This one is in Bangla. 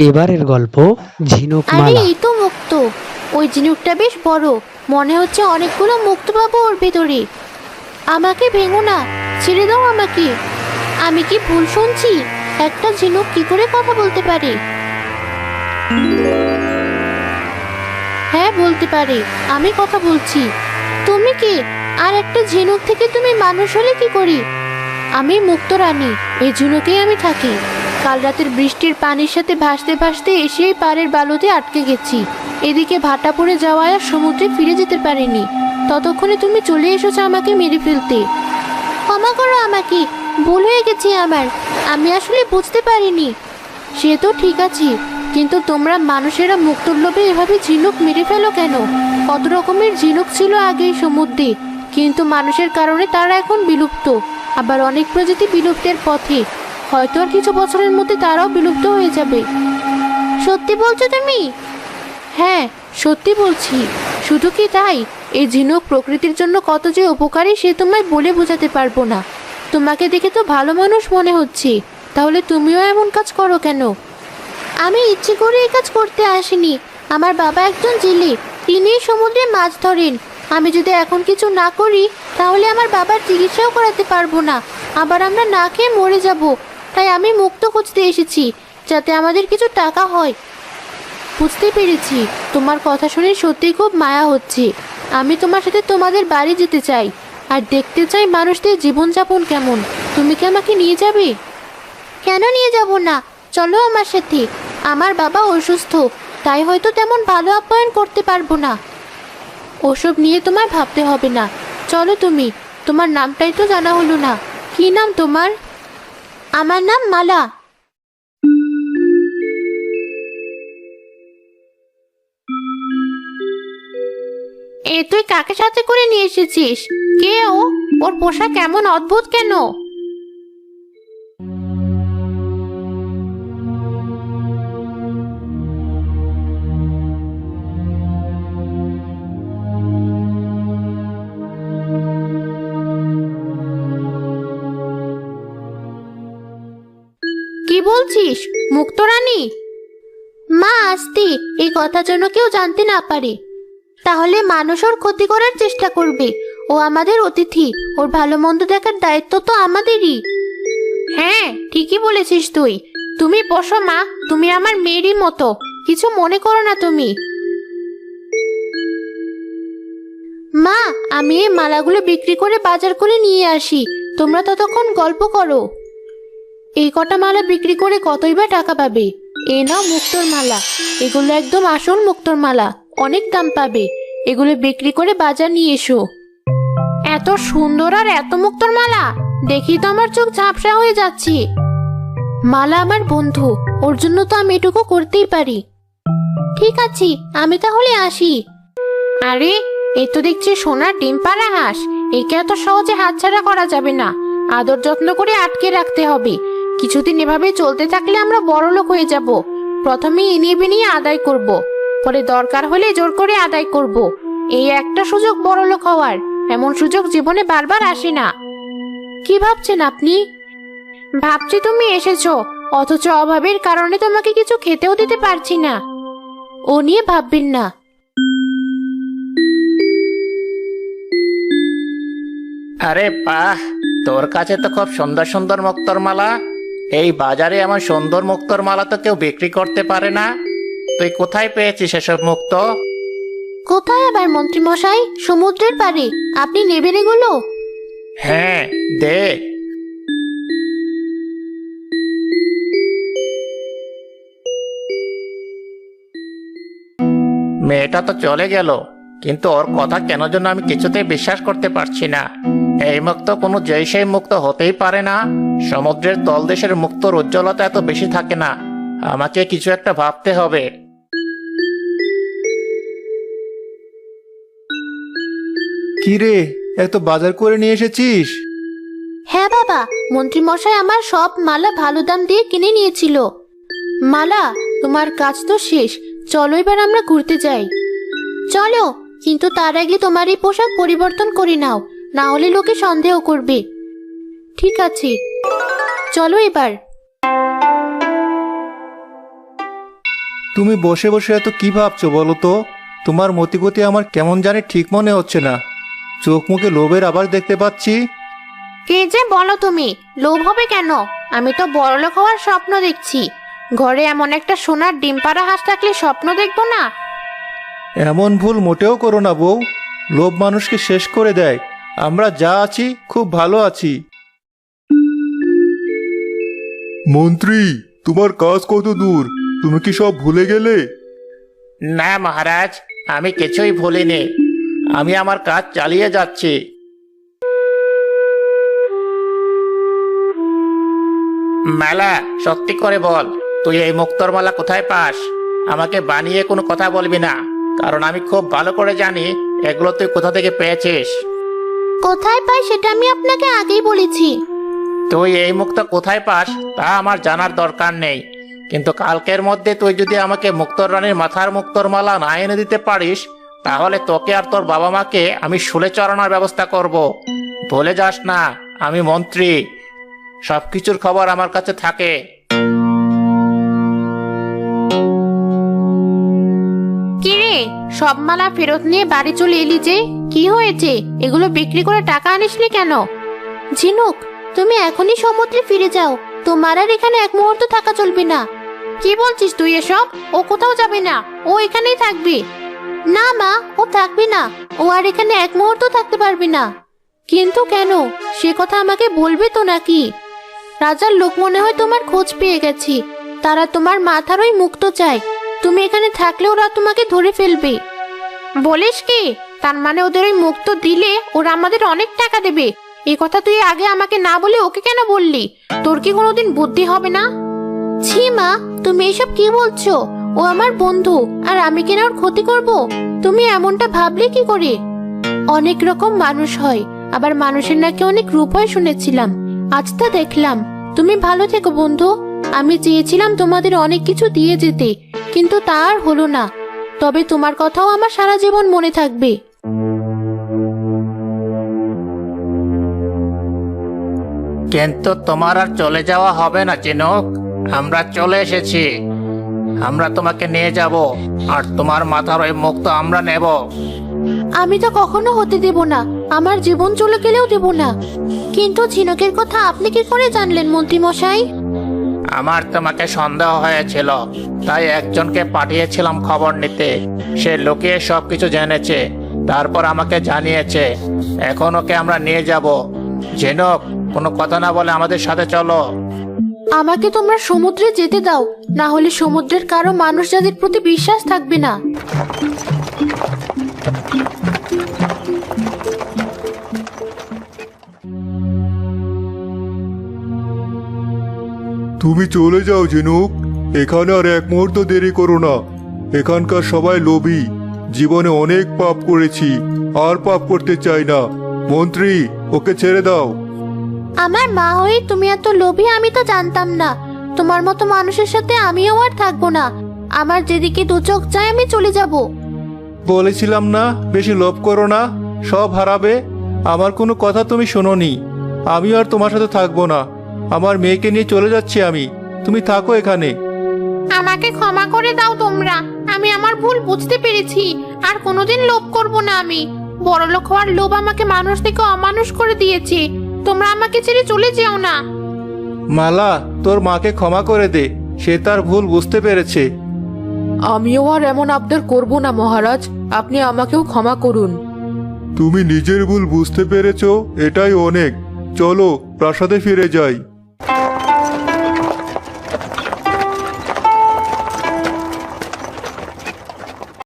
এবারের গল্প ঝিনুক আরে মালা। এই তো মুক্ত। ওই ঝিনুকটা বেশ বড়। মনে হচ্ছে অনেকগুলো মুক্ত পাবো ওর ভেতরে। আমাকে ভেঙো না ছেড়ে দাও আমাকে। আমি কি ভুল শুনছি? একটা ঝিনুক কি করে কথা বলতে পারে? হ্যাঁ বলতে পারে। আমি কথা বলছি। তুমি কি? আর একটা ঝিনুক থেকে তুমি মানুষ হলে কি করি? আমি মুক্ত রানী। এই ঝিনুকেই আমি থাকি। কাল রাতের বৃষ্টির পানির সাথে ভাসতে ভাসতে এসেই পাড়ের বালুতে আটকে গেছি। এদিকে ভাটা পড়ে যাওয়ায় আর সমুদ্রে ফিরে যেতে পারিনি। ততক্ষণে তুমি চলে এসেছ আমাকে মেরে ফেলতে। ক্ষমা করো আমাকে, ভুল হয়ে গেছে আমার। আমি আসলে বুঝতে পারিনি। সে তো ঠিক আছে, কিন্তু তোমরা মানুষেরা মুক্তর লোভে এভাবে ঝিনুক মেরে ফেলো কেন? কত রকমের ঝিনুক ছিল আগে সমুদ্রে, কিন্তু মানুষের কারণে তারা এখন বিলুপ্ত। আবার অনেক প্রজাতি বিলুপ্তের পথে। হয়তো আর কিছু বছরের মধ্যে তারাও বিলুপ্ত হয়ে যাবে। সত্যি বলছো তুমি? হ্যাঁ সত্যি বলছি। শুধু কি তাই? এই ঝিনুক প্রকৃতির জন্য কত যে উপকারী সে তোমায় বলে বোঝাতে পারব না। তোমাকে দেখে তো ভালো মানুষ মনে হচ্ছে। তাহলে তুমিও এমন কাজ করো কেন? আমি ইচ্ছে করে এই কাজ করতে আসিনি। আমার বাবা একজন জেলে। তিনি সমুদ্রে মাছ ধরেন। আমি যদি এখন কিছু না করি, তাহলে আমার বাবার চিকিৎসাও করাতে পারব না। আবার আমরা না খেয়ে মরে যাব। তাই আমি মুক্ত খুঁজতে এসেছি, যাতে আমাদের কিছু টাকা হয়। বুঝতে পেরেছি, তোমার কথা শুনে সত্যিই খুব মায়া হচ্ছে। আমি তোমার সাথে তোমাদের বাড়ি যেতে চাই, আর দেখতে চাই মানুষদের জীবনযাপন কেমন। তুমি কি আমাকে নিয়ে যাবে? কেন নিয়ে যাব না? চলো আমার সাথে। আমার বাবা অসুস্থ, তাই হয়তো তেমন ভালো আপ্যায়ন করতে পারব না। ওসব নিয়ে তোমার ভাবতে হবে না। চলো তুমি, তোমার নামটাই তো জানা হলো না। কি নাম তোমার? আমার নাম মালা। এ তুই কাকে সাথে করে নিয়ে এসেছিস? কে ও? ওর পোশাক কেমন অদ্ভুত কেন? বলছিস? মুক্তরানী? মা, আসতে, এই কথা যেন কেউ জানতে না পারে। তাহলে মানুষ ওর ক্ষতি করার চেষ্টা করবে। ও আমাদের অতিথি। ওর ভালো মন্দ দেখার দায়িত্ব তো আমাদেরই। হ্যাঁ ঠিকই বলেছিস তুই। তুমি বসো, মা। তুমি আমার মেয়েরই মতো। কিছু মনে করো না তুমি। মা, আমি এই মালাগুলো বিক্রি করে বাজার করে নিয়ে আসি। তোমরা ততক্ষণ গল্প করো। এই কটা মালা বিক্রি করে কতই বা টাকা পাবে? এ নাও মুক্তোর মালা। এগুলো একদম আসল মুক্তোর মালা। অনেক দাম পাবে। এগুলো বিক্রি করে বাজার নিয়ে এসো। এত সুন্দর আর এত মুক্তোর মালা! দেখি তো আমার চোখ ঝাপসা হয়ে যাচ্ছে। মালা আমার বন্ধু, ওর জন্য তো আমি এটুকু করতেই পারি। ঠিক আছে, আমি তাহলে আসি। আরে, এ তো দেখছি সোনার ডিম পাড়া হাঁস। একে এত সহজে হাতছাড়া করা যাবে না। আদর যত্ন করে আটকে রাখতে হবে। কিছুদিন এভাবে চলতে থাকলে আমরা বড় লোক হয়ে যাব। প্রথমে এনিয়ে বিনিয়ে আদায় করব। পরে দরকার হলে জোর করে আদায় করব। এই একটা সুযোগ বড় লোক হওয়ার। এমন সুযোগ জীবনে বারবার আসে না। কি ভাবছেন আপনি? ভাবছি তুমি এসেছ। অথচ অভাবের কারণে তোমাকে কিছু খেতেও দিতে পারছি না। ও নিয়ে ভাববেন না। আরে বাহ, তোর কাছে তো খুব সুন্দর সুন্দর মুক্তর মালা। এই বাজারে আমার সুন্দর মুক্তর মালা তো কেউ বিক্রি করতে পারে না। তুই কোথায় পেয়েছিস এসব মুক্ত? কোথায় আবার মন্ত্রী মশাই সমুদ্রের পাড়ে। আপনি নেবেন এগুলো? হ্যাঁ দে। মেয়েটা তো চলে গেল কিন্তু ওর কথা কেন যেন আমি কিছুতেই বিশ্বাস করতে পারছি না। এই মুক্ত কোনো সেই মুক্ত হতেই পারে না। সমুদ্রের তলদেশের মুক্তর উজ্জ্বলতা এত বেশি থাকে না। আমাকে কিছু একটা ভাবতে হবে। কি রে এত বাজার করে নিয়ে এসেছিস? হ্যাঁ বাবা মন্ত্রী মশাই আমার সব মালা ভালো দাম দিয়ে কিনে নিয়েছিল। মালা তোমার কাজ তো শেষ চলো এবার আমরা ঘুরতে যাই। চলো কিন্তু তার আগে তোমার এই পোশাক পরিবর্তন করে নাও না হলে লোকে সন্দেহ করবে। ঠিক আছে চলো এবার। তুমি বসে বসে এত কি ভাবছ বলো তো? তোমার মতিগতি আমার কেমন জানি ঠিক মনে হচ্ছে না। চোখ মুখে লোভের আবার দেখতে পাচ্ছি। কে যে বলো তুমি? লোভ হবে কেন? আমি তো বড়লোক হওয়ার স্বপ্ন দেখছি। ঘরে এমন একটা সোনার ডিম পাড়া হাঁস থাকলে স্বপ্ন দেখব না? এমন ভুল মোটেও করো না বউ। লোভ মানুষকে শেষ করে দেয়। আমরা যা আছি খুব ভালো আছি। মন্ত্রী তোমার কাজ কত দূর? তুমি কি সব ভুলে গেলে? না মহারাজ আমি কিছুই ভুলিনি। আমি আমার কাজ চালিয়ে যাচ্ছি। মেলা সত্যি করে বল তুই এই মুক্তর মালা কোথায় পাস? আমাকে বানিয়ে কোনো কথা বলবি না কারণ আমি খুব ভালো করে জানি এগুলো তুই কোথা থেকে পেয়েছিস। কোথায় পাই সেটা আমি আপনাকে আগেই বলেছি। তুই এই মুক্ত কোথায় পাস, তা আমার জানার দরকার নেই। কিন্তু কালকের মধ্যে তুই যদি আমাকে মুক্তর রানীর মাথার মুক্তর মালা না এনে দিতে পারিস, তাহলে তোকে আর তোর বাবা মাকে আমি শুলে চড়ানোর ব্যবস্থা করব। বলে যাস না, আমি মন্ত্রী। সবকিছুর খবর আমার কাছে থাকে। কিরে, সব মালা ফেরত নিয়ে বাড়ি চলে এলি যে? কি হয়েছে? এগুলো বিক্রি করে টাকা আনিসনি কেন? ঝিনুক তুমি এখনই সমুদ্রে ফিরে যাও। তোমার আর এখানে এক মুহূর্ত থাকা চলবে না। কি বলছিস তুই এসব? ও কোথাও যাবে না। ও এখানেই থাকবে। না, মা, ও থাকবে না। ও আর এখানে এক মুহূর্ত থাকতে পারবে না। কিন্তু কেন? সে কথা আমাকে বলবে তো নাকি? রাজার লোক মনে হয় তোমার খোঁজ পেয়ে গেছি। তারা তোমার মাথার ওই মুক্ত চায়। তুমি এখানে থাকলে ওরা তোমাকে ধরে ফেলবে। বলিস কি? তার মানে ওদের ওই মুক্ত দিলে ওরা আমাদের অনেক টাকা দেবে। এই কথা তুই আগে আমাকে না বলে ওকে কেন বললি? তোর কি কোনোদিন বুদ্ধি হবে না? ছি মা, তুমি এসব কি বলছো? ও আমার বন্ধু, আর আমি কিনা ওর ক্ষতি করব? তুমি এমনটা ভাবলে কি করে? অনেক রকম মানুষ হয়, আবার মানুষের নাকি অনেক রূপ হয় শুনেছিলাম। আজ তা দেখলাম, তুমি ভালো থেকো বন্ধু। আমি চেয়েছিলাম তোমাদের অনেক কিছু দিয়ে যেতে, কিন্তু তা আর হলো না। তবে তোমার কথাও আমার সারা জীবন মনে থাকবে। কিন্তু তোমার আর চলে যাওয়া হবে না চিনুক। আমরা চলে এসেছি। আমরা তোমাকে নিয়ে যাব আর তোমার মাথার ওই মুক্ত আমরা নেব। আমি তো কখনো হতে দেব না। আমার জীবন চলে গেলেও দেব না। কিন্তু ঝিনুকের কথা আপনি কি করে জানলেন মন্ত্রী মশাই আমার তোমাকে সন্দেহ হয়েছিল। তাই একজনকে পাঠিয়েছিলাম খবর নিতে। সে লুকিয়ে সবকিছু জেনেছে তারপর আমাকে জানিয়েছে এখন ওকে আমরা নিয়ে যাব। জেনক কোনো কথা না বলে আমাদের সাথে চলো। আমাকে তোমরা সমুদ্রে যেতে দাও না হলে সমুদ্রের কারও মানুষ যাদের প্রতি বিশ্বাস থাকবে না। তুমি চলে যাও ঝিনুক এখানে আর এক মুহূর্ত দেরি করো না। এখানকার সবাই লোভী। জীবনে অনেক পাপ করেছি আর পাপ করতে চাই না। মন্ত্রী! ওকে ছেড়ে দাও। আমার মা হয়ে তুমি এত লোভী আমি তো জানতাম না। তোমার মতো মানুষের সাথে আমিও আর থাকব না। আমার যেদিকে দু চোখ চায় আমি চলে যাব। বলেছিলাম না বেশি লোভ করো না সব হারাবে। আমার কোনো কথা তুমি শোনোনি। আমি আর তোমার সাথে থাকব না। আমার মেয়েকে নিয়ে চলে যাচ্ছি আমি। তুমি থাকো এখানে। আমাকে ক্ষমা করে দাও তোমরা। আমি আমার ভুল বুঝতে পেরেছি। আর কোনোদিন লোভ করব না আমি। বড়লোক হওয়ার লোভ আমাকে মানুষ থেকে অমানুষ করে দিয়েছে। তোমরা আমাকে ছেড়ে চলে যেও না। মালা তোর মাকে ক্ষমা করে দে। সে তার ভুল বুঝতে পেরেছে। আমিও আর এমন আবদার করব না মহারাজ। আপনি আমাকেও ক্ষমা করুন। তুমি নিজের ভুল বুঝতে পেরেছ এটাই অনেক। চলো প্রাসাদে ফিরে যাই।